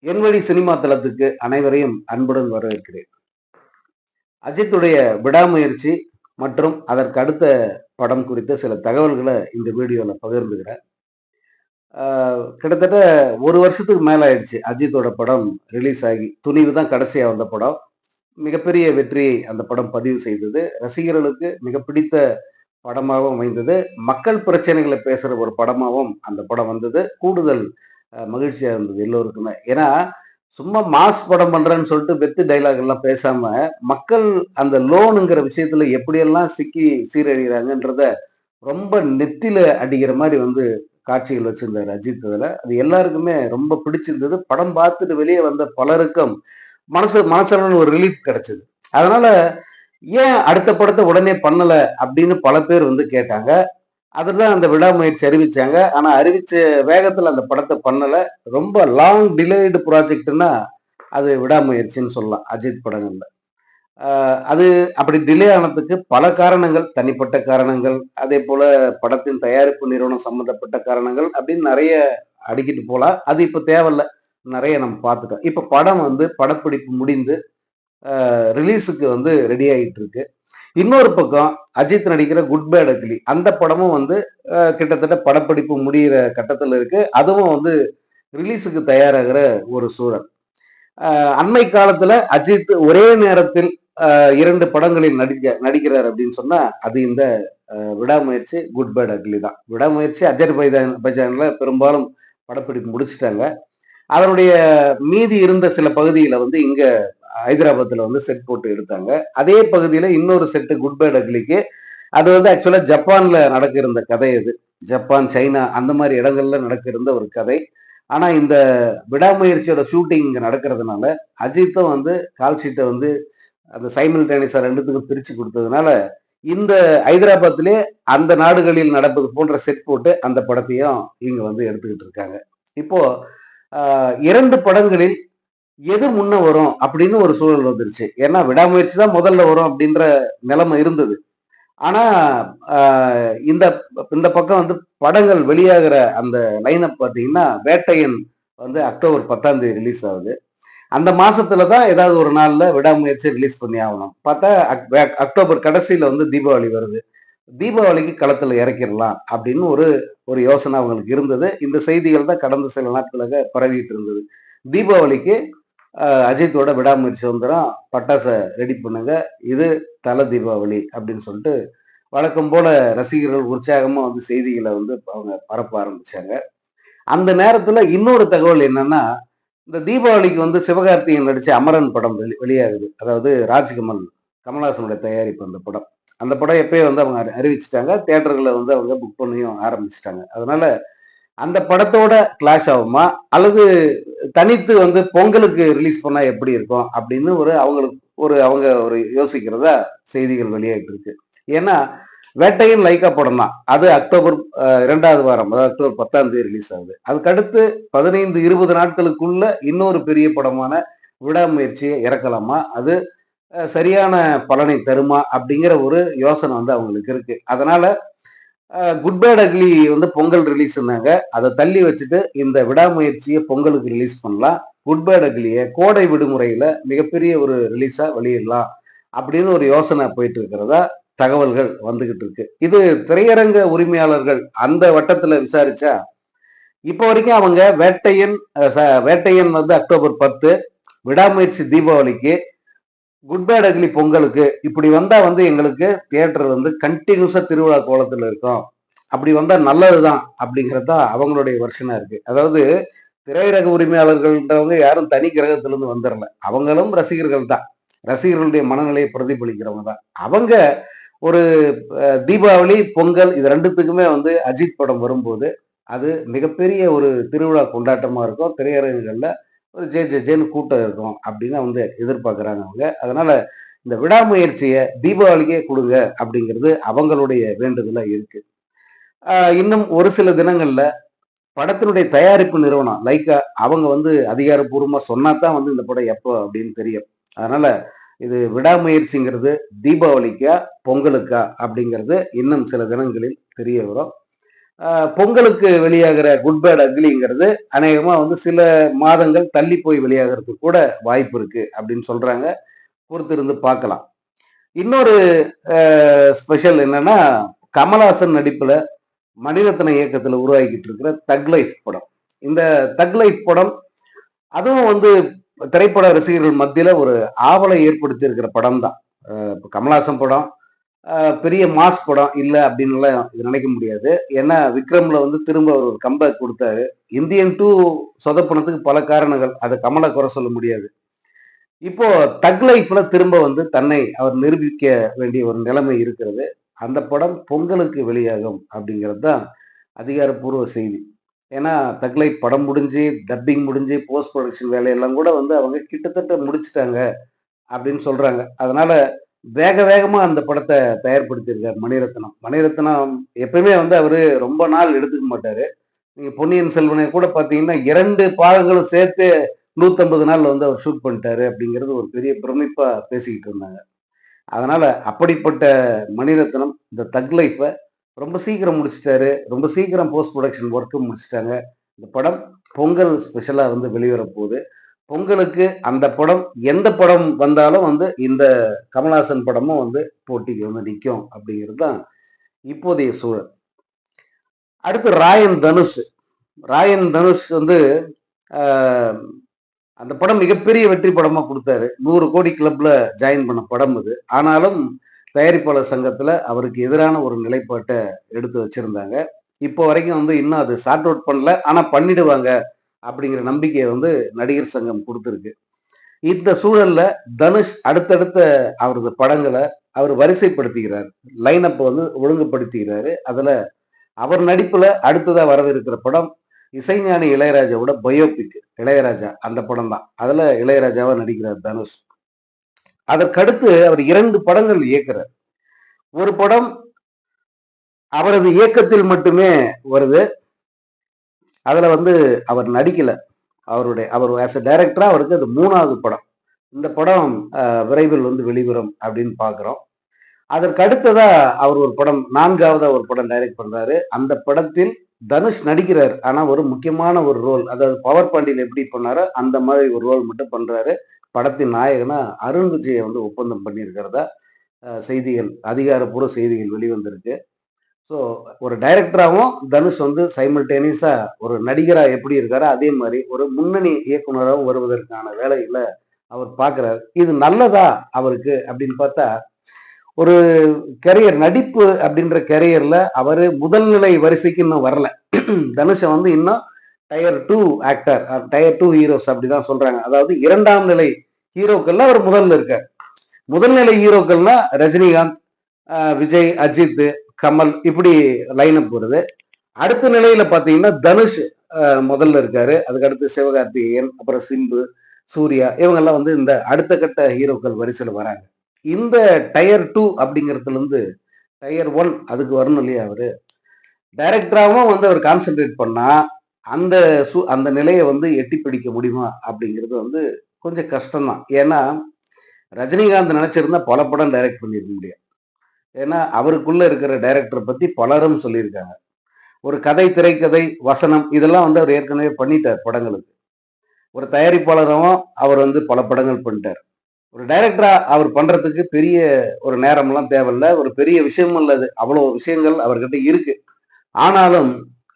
என் வழி சினிமா தளத்துக்கு அனைவரையும் அன்புடன் வரவேற்கிறேன். அஜித்துடைய விடாமுயற்சி மற்றும் அதற்கு அடுத்த படம் குறித்த சில தகவல்களை இந்த வீடியோவில் பகிர்ந்துக்கிறேன். ஆஹ் கிட்டத்தட்ட ஒரு வருஷத்துக்கு மேல ஆயிடுச்சு அஜித்தோட படம் ரிலீஸ் ஆகி. துணிவு தான் கடைசியாக வந்த படம். மிகப்பெரிய வெற்றியை அந்த படம் பதிவு செய்தது. ரசிகர்களுக்கு மிக பிடித்த படமாகவும் அமைந்தது. மக்கள் பிரச்சனைகளை பேசுற ஒரு படமாகவும் அந்த படம் வந்தது. கூடுதல் மகிழ்ச்சியாக இருந்தது எல்லோருக்குமே. ஏன்னா சும்மா மாஸ் படம் பண்றேன்னு சொல்லிட்டு வெத்து டைலாக் எல்லாம் பேசாம மக்கள் அந்த லோனுங்கிற விஷயத்துல எப்படியெல்லாம் சிக்கி சீரழிகிறாங்கன்றத ரொம்ப நெத்தில அடிக்கிற மாதிரி வந்து காட்சிகள் வச்சிருந்தாரு அஜித் இதில் அது எல்லாருக்குமே ரொம்ப பிடிச்சிருந்தது. படம் பார்த்துட்டு வெளியே வந்த பலருக்கும் மனசு மனசளவில் ஒரு ரிலீஃப் கிடைச்சது. அதனால ஏன் அடுத்த படத்தை உடனே பண்ணல அப்படின்னு பல பேர் வந்து கேட்டாங்க. அதுதான் அந்த விடாமுயற்சி அறிவிச்சாங்க. ஆனா அறிவிச்ச வேகத்துல அந்த படத்தை பண்ணல. ரொம்ப லாங் டிலேடு ப்ராஜெக்ட்னா அது விடாமுயற்சின்னு சொல்லலாம் அஜித் படங்கள்ல. அது அப்படி டிலே ஆனதுக்கு பல காரணங்கள் தனிப்பட்ட காரணங்கள் அதே போல படத்தின் தயாரிப்பு நிறுவனம் சம்பந்தப்பட்ட காரணங்கள் அப்படின்னு நிறைய அடிக்கிட்டு போகலாம் அது இப்போ தேவையில்ல. நிறைய நம்ம பார்த்துட்டோம் இப்போ படம் வந்து படப்பிடிப்பு முடிந்து ரிலீஸுக்கு வந்து ரெடி ஆகிட்டு இருக்கு. இன்னொரு பக்கம் அஜித் நடிக்கிற குட் பேட் அக்லி அந்த படமும் வந்து கிட்டத்தட்ட படப்பிடிப்பு முடிகிற கட்டத்தில் இருக்கு. அதுவும் வந்து ரிலீஸுக்கு தயாராகிற ஒரு சூழல். அண்மை காலத்துல அஜித் ஒரே நேரத்தில் இரண்டு படங்களில் நடிக்க நடிக்கிறார் அப்படின்னு சொன்னா அது இந்த விடாமுயற்சி குட் பேட் அக்லி தான். விடாமுயற்சி அஜர் பைஜான் பைஜான்ல பெரும்பாலும் படப்பிடிப்பு முடிச்சிட்டாங்க. அதனுடைய மீதி இருந்த சில பகுதியில வந்து இங்க ஹைதராபாத்தில் வந்து செட் போட்டு எடுத்தாங்க. அதே பகுதியில் இன்னொரு செட்டு குட் பை டக்லிக்கு அது வந்து ஆக்சுவலாக ஜப்பானில் நடக்க இருந்த கதை அது ஜப்பான் சைனா அந்த மாதிரி இடங்கள்ல நடக்க இருந்த ஒரு கதை. ஆனால் இந்த விடாமுயற்சியோட ஷூட்டிங் இங்கே நடக்கிறதுனால அஜித்தும் வந்து கால் ஷீட்டை வந்து அந்த சைமில்டேனியஸா ரெண்டுத்துக்கும் பிரித்து கொடுத்ததுனால இந்த ஹைதராபாத்திலே அந்த நாடுகளில் நடப்பது போன்ற செட் போட்டு அந்த படத்தையும் இங்கே வந்து எடுத்துக்கிட்டு இருக்காங்க. இப்போ இரண்டு படங்களில் எது முன்ன வரும் அப்படின்னு ஒரு சூழல் வந்துருச்சு. ஏன்னா விடாமுயற்சி தான் முதல்ல வரும் அப்படின்ற நிலைமை இருந்தது. ஆனா இந்த இந்த பக்கம் வந்து படங்கள் வெளியாகிற அந்த லைனப் பார்த்தீங்கன்னா வேட்டையன் வந்து அக்டோபர் பத்தாம் தேதி ரிலீஸ் ஆகுது. அந்த மாசத்துல தான் ஏதாவது ஒரு நாள்ல விடாமுயற்சி ரிலீஸ் பண்ணி ஆகணும். பார்த்தா அக்- அக்டோபர் கடைசியில வந்து தீபாவளி வருது. தீபாவளிக்கு களத்துல இறக்கிடலாம் அப்படின்னு ஒரு ஒரு யோசனை அவங்களுக்கு இருந்தது. இந்த செய்திகள் தான் கடந்த சில நாட்களாக பரவிட்டு இருந்தது. தீபாவளிக்கு அஜித்தோட விடாமுயற்சி சுதந்திரம் பட்டாசை ரெடி பண்ணுங்க. இது தல தீபாவளி அப்படின்னு சொல்லிட்டு வழக்கம் போல ரசிகர்கள் உற்சாகமா வந்து செய்திகளை வந்து அவங்க பரப்ப ஆரம்பிச்சாங்க. அந்த நேரத்துல இன்னொரு தகவல் என்னன்னா இந்த தீபாவளிக்கு வந்து சிவகார்த்திகேயன் நடிச்ச அமரன் படம் வெளி- வெளியாகுது. அதாவது ராஜ்கமல் கமல்ஹாசனுடைய தயாரிப்பு அந்த படம். அந்த படம் எப்பயே வந்து அவங்க அறி- அறிவிச்சிட்டாங்க. தேட்டர்களை வந்து அவங்க புக் பண்ணியும் ஆரம்பிச்சிட்டாங்க. அதனால அந்த படத்தோட கிளாஷ் ஆகுமா? அல்லது தனித்து வந்து பொங்கலுக்கு ரிலீஸ் பண்ணா எப்படி இருக்கும்? அப்படின்னு ஒரு அவங்களுக்கு ஒரு அவங்க ஒரு யோசிக்கிறதா செய்திகள் வெளியாகிட்டு இருக்கு. ஏன்னா வேட்டையின் லைக்கா படம் தான். அது அக்டோபர் இரண்டாவது வாரம் அதாவது அக்டோபர் பத்தாம் தேதி ரிலீஸ் ஆகுது. அதுக்கடுத்து பதினைந்து இருபது நாட்களுக்குள்ள இன்னொரு பெரிய படமான விடாமுயற்சியை இறக்கலாமா? அது சரியான பலனை தருமா? அப்படிங்கிற ஒரு யோசனை வந்து அவங்களுக்கு இருக்கு. அதனால குட் பேட் அக்லி வந்து பொங்கல் ரிலீஸ்னாங்க அதை தள்ளி வச்சுட்டு இந்த விடாமுயற்சியை பொங்கலுக்கு ரிலீஸ் பண்ணலாம். குட் பேட் அக்லியை கோடை விடுமுறையில மிகப்பெரிய ஒரு ரிலீஸா வெளியிடலாம் அப்படின்னு ஒரு யோசனை போயிட்டு இருக்கிறதா தகவல்கள் வந்துகிட்டு இருக்கு. இது திரையரங்க உரிமையாளர்கள் அந்த வட்டத்துல விசாரிச்சா இப்போ வரைக்கும் அவங்க வேட்டையன் ச- வேட்டையன் வந்து அக்டோபர் பத்து விடாமுயற்சி தீபாவளிக்கு குட் பேட் அக்லி பொங்கலுக்கு இப்படி வந்தா வந்து எங்களுக்கு தியேட்டர் வந்து கண்டினியூஸா திருவிழா கோலத்துல இருக்கும். அப்படி வந்தா நல்லதுதான் அப்படிங்கிறது தான் அவங்களுடைய வருஷனா இருக்கு. அதாவது திரையரக உரிமையாளர்கள்ன்றவங்க யாரும் தனி கிரகத்திலிருந்து வந்துடல அவங்களும் ரசிகர்கள் தான். ரசிகர்களுடைய மனநிலையை பிரதிபலிக்கிறவங்க தான். அவங்க ஒரு தீபாவளி பொங்கல் இது ரெண்டுத்துக்குமே வந்து அஜித் படம் வரும்போது அது மிகப்பெரிய ஒரு திருவிழா கொண்டாட்டமா இருக்கும். திரையரங்குகள்ல ஒரு ஜே ஜே ஜேன்னு கூட்டம் இருக்கும் அப்படின்னு வந்து எதிர்பார்க்குறாங்க அவங்க. அதனால இந்த விடாமுயற்சியை தீபாவளிக்கே கொடுங்க அப்படிங்கிறது அவங்களுடைய வேண்டுதலாக இருக்கு. இன்னும் ஒரு சில தினங்களில் படத்தினுடைய தயாரிப்பு நிறுவனம் லைக்கா அவங்க வந்து அதிகாரப்பூர்வமாக சொன்னா தான் வந்து இந்த படம் எப்போ அப்படின்னு தெரியும். அதனால இது விடாமுயற்சிங்கிறது தீபாவளிக்கா பொங்கலுக்கா அப்படிங்கிறது இன்னும் சில தினங்களில் தெரிய வரும். பொங்கலுக்கு வெளியாகிற குட் பேட் அக்லிங்கிறது அநேகமாக வந்து சில மாதங்கள் தள்ளி போய் வெளியாகிறதுக்கு கூட வாய்ப்பு இருக்கு அப்படின்னு சொல்றாங்க. பொறுத்திருந்து பார்க்கலாம். இன்னொரு ஸ்பெஷல் என்னன்னா கமல்ஹாசன் நடிப்புல மணிரத்ன இயக்கத்தில் உருவாக்கிட்டு இருக்கிற தக் லைஃப் படம். இந்த தக் லைஃப் படம் அதுவும் வந்து திரைப்பட ரசிகர்கள் மத்தியில் ஒரு ஆவலை ஏற்படுத்தி இருக்கிற படம் தான் இப்போ கமல்ஹாசன் படம் பெரிய மாஸ் படம் இல்லை அப்படின்னுலாம் இது நினைக்க முடியாது. ஏன்னா விக்ரம்ல வந்து திரும்ப அவர் ஒரு கம்பேக் கொடுத்தாரு. இந்தியன் டூ சொதப்பனத்துக்கு பல காரணங்கள். அதை கமலை குறை சொல்ல முடியாது. இப்போ தக் லைஃப்ல திரும்ப வந்து தன்னை அவர் நிரூபிக்க வேண்டிய ஒரு நிலைமை இருக்கிறது. அந்த படம் பொங்கலுக்கு வெளியாகும் அப்படிங்கிறது தான் அதிகாரப்பூர்வ செய்தி. ஏன்னா தக்லை படம் முடிஞ்சு டப்பிங் முடிஞ்சு போஸ்ட் ப்ரொடக்ஷன் வேலையெல்லாம் கூட வந்து அவங்க கிட்டத்தட்ட முடிச்சிட்டாங்க அப்படின்னு சொல்றாங்க. அதனால வேக வேகமா அந்த படத்தை தயார்படுத்தியிருக்கார் மணிரத்னம். மணிரத்னம் எப்பயுமே வந்து அவரு ரொம்ப நாள் எடுத்துக்க மாட்டாரு. நீங்க பொன்னியின் செல்வனை கூட பாத்தீங்கன்னா இரண்டு பாகங்களும் சேர்த்து நூத்தம்பது நாள்ல வந்து அவர் ஷூட் பண்ணிட்டாரு அப்படிங்கிறது ஒரு பெரிய பிரமிப்பா பேசிக்கிட்டு இருந்தாங்க. அதனால அப்படிப்பட்ட மணிரத்னம் இந்த தக் லைஃபை ரொம்ப சீக்கிரம் முடிச்சிட்டாரு. ரொம்ப சீக்கிரம் போஸ்ட் ப்ரொடக்ஷன் ஒர்க்கும் முடிச்சிட்டாங்க. இந்த படம் பொங்கல் ஸ்பெஷலாக வந்து வெளிவர போகுது பொங்கலுக்கு அந்த படம் எந்த படம் வந்தாலும் வந்து இந்த கமல்ஹாசன் படமும் வந்து போட்டிக்கு வந்து நிற்கும் அப்படிங்கிறது தான் இப்போதைய சூழல். அடுத்து ராயன் தனுஷ். ராயன் தனுஷ் வந்து அந்த படம் மிகப்பெரிய வெற்றி படமாக கொடுத்தாரு. நூறு கோடி கிளப்ல ஜாயின் பண்ண படம் இது. ஆனாலும் தயாரிப்பாளர் சங்கத்தில் அவருக்கு எதிரான ஒரு நிலைப்பாட்டை எடுத்து வச்சிருந்தாங்க. இப்போ வரைக்கும் வந்து இன்னும் அது சார்ட் அவுட் பண்ணல. ஆனால் பண்ணிடுவாங்க. அப்படிங்கிற நம்பிக்கையை வந்து நடிகர் சங்கம் கொடுத்துருக்கு. இந்த சூழல்ல தனுஷ் அடுத்தடுத்த அவரது படங்களை அவர் வரிசைப்படுத்துகிறார் லைனப் வந்து ஒழுங்குபடுத்துகிறாரு அதுல அவர் நடிப்புல அடுத்ததா வரவிருக்கிற படம் இசைஞானி இளையராஜாவோட பயோபிக் இளையராஜா அந்த படம் தான். அதுல இளையராஜாவா நடிக்கிறார் தனுஷ். அதற்கடுத்து அவர் இரண்டு படங்கள் இயக்கிறார். ஒரு படம் அவரது இயக்கத்தில் மட்டுமே வருது. அதில் வந்து அவர் நடிக்கலை. அவருடைய அவர் ஆஸ் அ டைரக்டராக அவருக்கு அது மூணாவது படம். இந்த படம் விரைவில் வந்து வெளிவரும் அப்படின்னு பார்க்குறோம் அதற்கு அடுத்ததா அவர் ஒரு படம் நான்காவதா ஒரு படம் டைரக்ட் பண்றாரு. அந்த படத்தில் தனுஷ் நடிக்கிறார். ஆனா ஒரு முக்கியமான ஒரு ரோல் அதாவது பவர் பாண்டியில் எப்படி பண்ணாரோ அந்த மாதிரி ஒரு ரோல் மட்டும் பண்றாரு. படத்தின் நாயகனா அருண் விஜயை வந்து ஒப்பந்தம் பண்ணியிருக்கிறதா செய்திகள் அதிகாரப்பூர்வ செய்திகள் வெளிவந்திருக்கு. ஸோ ஒரு டைரக்டராகவும் தனுஷ் வந்து சைமல்டேனியஸா ஒரு நடிகரா எப்படி இருக்காரோ அதே மாதிரி ஒரு முன்னணி இயக்குனராகவும் வருவதற்கான வேலைகளை அவர் பார்க்குறாரு. இது நல்லதா அவருக்கு அப்படின்னு பார்த்தா ஒரு கெரியர் நடிப்பு அப்படின்ற கெரியர்ல அவர் முதல்நிலை வரிசைக்கு இன்னும் வரல. தனுஷை வந்து இன்னும் tier two actor tier two heroes அப்படிதான் சொல்றாங்க. அதாவது இரண்டாம் நிலை ஹீரோக்கள்ல அவர் முதல்ல இருக்கார். முதல்நிலை ஹீரோக்கள்னா ரஜினிகாந்த் ஆஹ் விஜய் அஜித் கமல் இப்படி லைனப் வருது அடுத்த நிலையில பாத்தீங்கன்னா தனுஷ் முதல்ல இருக்காரு. அதுக்கடுத்து சிவகார்த்திகேயன் அப்புறம் சிம்பு சூர்யா இவங்கெல்லாம் வந்து இந்த அடுத்த கட்ட ஹீரோக்கள் வரிசையில் வராங்க. இந்த டயர் டூ அப்படிங்கிறதுல இருந்து டயர் ஒன் அதுக்கு வரணும் இல்லையா அவரு? டைரக்டராகவும் வந்து அவர் கான்சென்ட்ரேட் பண்ணா அந்த சு அந்த நிலையை வந்து எட்டி பிடிக்க முடியுமா அப்படிங்கிறது வந்து கொஞ்சம் கஷ்டம்தான். ஏன்னா ரஜினிகாந்த் நினைச்சிருந்தா பல படம் டைரக்ட் பண்ணியிருக்க முடியும் ஏன்னா அவருக்குள்ள இருக்கிற டைரக்டரை பத்தி பலரும் சொல்லியிருக்காங்க. ஒரு கதை திரைக்கதை வசனம் இதெல்லாம் வந்து அவர் ஏற்கனவே பண்ணிட்டார் படங்களுக்கு. ஒரு தயாரிப்பாளராகவும் அவர் வந்து பல படங்கள் பண்ணிட்டார். ஒரு டைரக்டரா அவர் பண்றதுக்கு பெரிய ஒரு நேரம்லாம் தேவையில்ல. ஒரு பெரிய விஷயமும் இல்லை அது. அவ்வளோ விஷயங்கள் அவர்கிட்ட இருக்கு. ஆனாலும்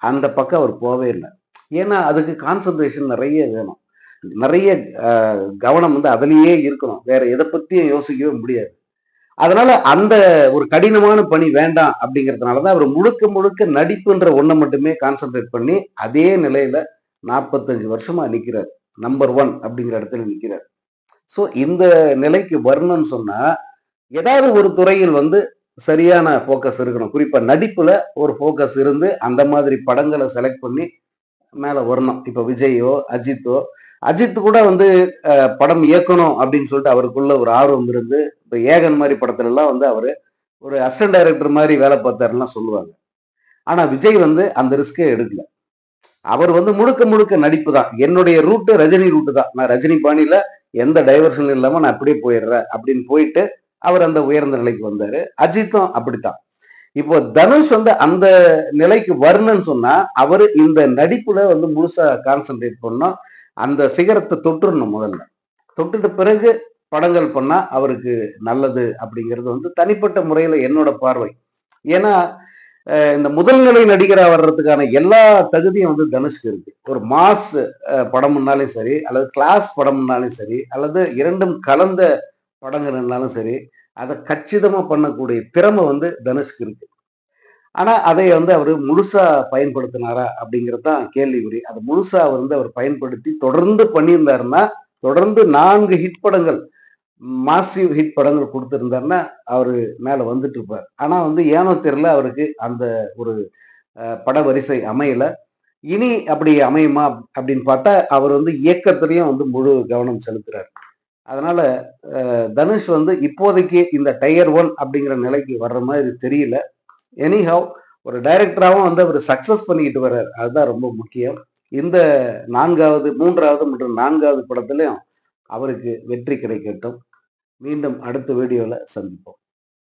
அந்த பக்கம் அவர் போவே இல்லை. ஏன்னா அதுக்கு கான்சன்ட்ரேஷன் நிறைய வேணும். நிறைய கவனம் வந்து அதுலேயே இருக்கணும். வேற எதை பத்தியும் யோசிக்கவே முடியாது. அதனால அந்த ஒரு கடினமான பணி வேண்டாம் அப்படிங்கிறதுனாலதான் அவர் முழுக்க முழுக்க நடிப்புன்ற ஒன்றை மட்டுமே கான்சென்ட்ரேட் பண்ணி அதே நிலையில நாற்பத்தஞ்சு வருஷமா நிற்கிறார் நம்பர் ஒன் அப்படிங்கிற இடத்துல நிற்கிறார் ஸோ இந்த நிலைக்கு வரணும்னு சொன்னா ஏதாவது ஒரு துறையில் வந்து சரியான ஃபோக்கஸ் இருக்கணும். குறிப்பா நடிப்புல ஒரு ஃபோக்கஸ் இருந்து அந்த மாதிரி படங்களை செலக்ட் பண்ணி மேல வரணும். இப்ப விஜயோ அஜித்தோ அஜித் கூட வந்து படம் இயக்கணும் அப்படின்னு சொல்லிட்டு அவருக்குள்ள ஒரு ஆர்வம் இருந்து இப்ப ஏகன் மாதிரி படத்துல எல்லாம் வந்து அவரு ஒரு அசிஸ்டன்ட் டைரக்டர் மாதிரி வேலை பார்த்தாருலாம் சொல்லுவாங்க. ஆனா விஜய் வந்து அந்த ரிஸ்கே எடுக்கல. அவர் வந்து முழுக்க முழுக்க நடிப்பு தான். என்னுடைய ரூட்டு ரஜினி ரூட்டு தான். நான் ரஜினி பாணியில எந்த டைவர்ஷன் இல்லாம நான் அப்படியே போயிடுறேன் அப்படின்னு போயிட்டு அவர் அந்த உயர்ந்த நிலைக்கு வந்தாரு. அஜித்தும் அப்படித்தான். இப்போ தனுஷ் வந்து அந்த நிலைக்கு வரணும்னு சொன்னா அவரு இந்த நடிப்புல வந்து முழுசா கான்சென்ட்ரேட் பண்ணோம் அந்த சிகரத்தை தொட்டுடணும் முதல்ல. தொட்டுட்ட பிறகு படங்கள் பண்ணா அவருக்கு நல்லது அப்படிங்கிறது வந்து தனிப்பட்ட முறையில என்னோட பார்வை. ஏன்னா இந்த முதல்நிலை நடிகராக வர்றதுக்கான எல்லா தகுதியும் வந்து தனுஷ்க்கு இருக்கு. ஒரு மாஸ் படம்னாலும் சரி அல்லது கிளாஸ் படம்னாலும் சரி அல்லது இரண்டும் கலந்த படங்கள்னாலும் சரி அதை கச்சிதமா பண்ணக்கூடிய திறமை வந்து தனுஷ்க்கு இருக்கு. ஆனா அதை வந்து அவர் முழுசா பயன்படுத்தினாரா அப்படிங்கிறது தான் கேள்விக்குறி. அதை முழுசா அவர் வந்து அவர் பயன்படுத்தி தொடர்ந்து பண்ணியிருந்தாருன்னா தொடர்ந்து நான்கு ஹிட் படங்கள் மாசிவ் ஹிட் படங்கள் கொடுத்துருந்தாருன்னா அவரு மேல வந்துட்டு இருப்பார். ஆனா வந்து ஏனோ தெரியல அவருக்கு அந்த ஒரு பட வரிசை அமையல. இனி அப்படி அமையுமா அப்படின்னு பார்த்தா அவர் வந்து இயக்கத்திலையும் வந்து முழு கவனம் செலுத்துறாரு. அதனால தனுஷ் வந்து இப்போதைக்கு இந்த டயர் ஒன் அப்படிங்கிற நிலைக்கு வர்ற மாதிரி தெரியல. எனிஹவ் ஒரு டைரக்டராகவும் வந்து அவர் சக்சஸ் பண்ணிக்கிட்டு வர்றார். அதுதான் ரொம்ப முக்கியம். இந்த நான்காவது மூன்றாவது மற்றும் நான்காவது படத்துலையும் அவருக்கு வெற்றி கிடைக்கட்டும். மீண்டும் அடுத்த வீடியோவில் சந்திப்போம்.